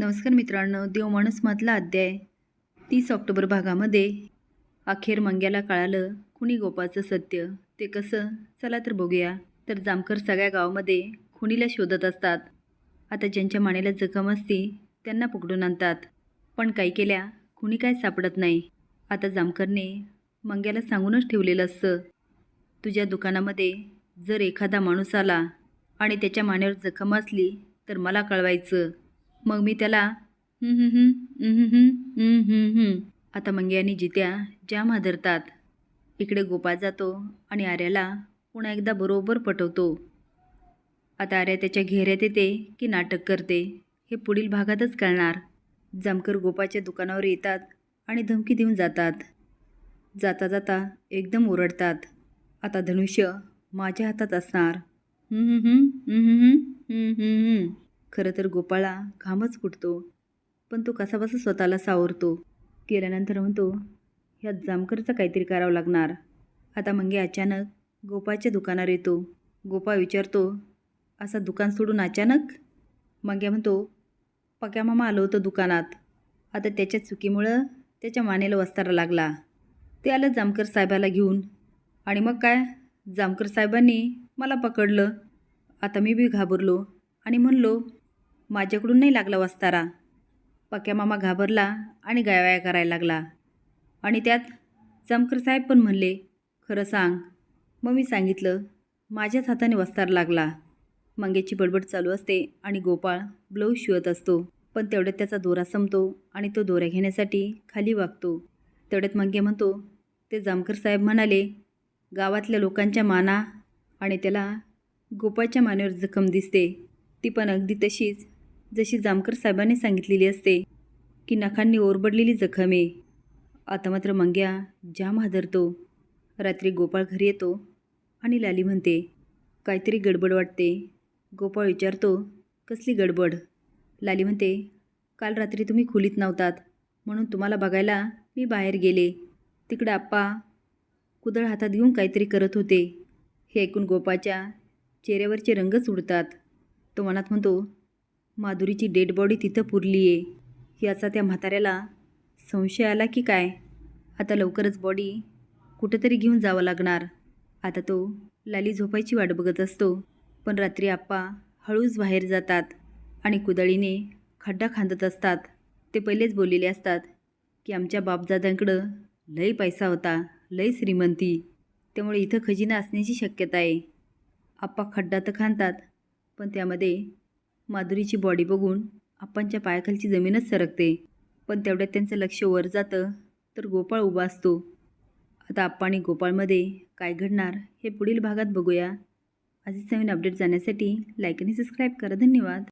नमस्कार मित्रांनो देवमाणूसमधला अध्याय. तीस ऑक्टोबर भागामध्ये अखेर मंग्याला कळालं खुनी गोपाचं सत्य. ते कसं? चला तर बघूया. तर जामकर सगळ्या गावामध्ये खुनीला शोधत असतात. आता ज्यांच्या मानेला जखम असते त्यांना पकडून आणतात. पण काही केल्या खुनी काय सापडत नाही. आता जामकरने मंग्याला सांगूनच ठेवलेलं असतं. तुझ्या दुकानामध्ये जर एखादा माणूस आला आणि त्याच्या मानेवर जखम असली तर मला कळवायचं. मग मी त्याला आता मंगे आणि जित्या जाम हादरतात इकडे गोपाळ जातो आणि आर्याला पुन्हा एकदा बरोबर पटवतो आता आर्या त्याच्या घेऱ्यात येते की नाटक करते हे पुढील भागातच कळणार जामकर गोपाच्या दुकानावर येतात आणि धमकी देऊन जातात जाता जाता एकदम ओरडतात आता धनुष्य माझ्या हातात असणार खरं तर गोपाळा घामच फुटतो. पण तो कसाबसा स्वतःला सावरतो. गेल्यानंतर म्हणतो ह्या जामकरचं काहीतरी करावं लागणार. आता मंगे अचानक गोपाळच्या दुकानावर येतो. गोपाळ विचारतो असा दुकान सोडून अचानक? मंग्या म्हणतो पक्या मामा आलं होतं दुकानात. आता त्याच्या चुकीमुळं त्याच्या मानेला वस्तारा लागला. ते आलं जामकर साहेबाला घेऊन. आणि मग काय? जामकर साहेबांनी मला पकडलं. आता मी बी घाबरलो आणि म्हणलो माझ्याकडून नाही लागला वस्तारा. पक्या मामा घाबरला आणि गायवाया करायला लागला. आणि त्यात जामकर साहेब पण म्हणले खरं सांग मग मी सांगितलं माझ्याच हाताने वस्तार लागला. मंगेची बडबड चालू असते आणि गोपाळ ब्लाऊज शिवत असतो. पण तेवढ्यात त्याचा दोरा संपतो आणि तो दोऱ्या घेण्यासाठी खाली वागतो. तेवढ्यात मंगे म्हणतो ते जामकर साहेब म्हणाले गावातल्या लोकांच्या माना आणि त्याला गोपाळच्या मानेवर जखम दिसते. ती पण अगदी तशीच जशी जामकर साहेबांनी सांगितलेली असते की नखांनी ओरबडलेली जखम आहे. आता मात्र मंग्या जाम हादरतो. रात्री गोपाळ घरी येतो आणि लाली म्हणते काहीतरी गडबड वाटते. गोपाळ विचारतो कसली गडबड? लाली म्हणते काल रात्री तुम्ही खोलीत नव्हतात म्हणून तुम्हाला बघायला मी बाहेर गेले. तिकडे आप्पा कुदळ हातात घेऊन काहीतरी करत होते. हे ऐकून गोपाच्या चेहऱ्यावरचे रंगच उडतात. तो मनात म्हणतो माधुरीची डेड बॉडी तिथं पुरली आहे याचा त्या म्हाताऱ्याला संशय आला की काय? आता लवकरच बॉडी कुठंतरी घेऊन जावं लागणार. आता तो लाली झोपायची वाट बघत असतो. पण रात्री आप्पा हळूच बाहेर जातात आणि कुदळीने खड्डा खांदत असतात. ते पहिलेच बोललेले असतात की आमच्या बापजाद्यांकडं लई पैसा होता लई श्रीमंती. त्यामुळे इथं खजिना असण्याची शक्यता आहे. आप्पा खड्डा तर खांदतात पण त्यामध्ये माधुरीची बॉडी बघून आप्पांच्या पायाखालची जमीनच सरकते. पण तेवढ्यात त्यांचं लक्ष वर जातं तर गोपाळ उभा असतो. आता आप्पा आणि गोपाळमध्ये काय घडणार हे पुढील भागात बघूया. आजच नवीन अपडेट जाण्यासाठी लाईक आणि सबस्क्राईब करा. धन्यवाद.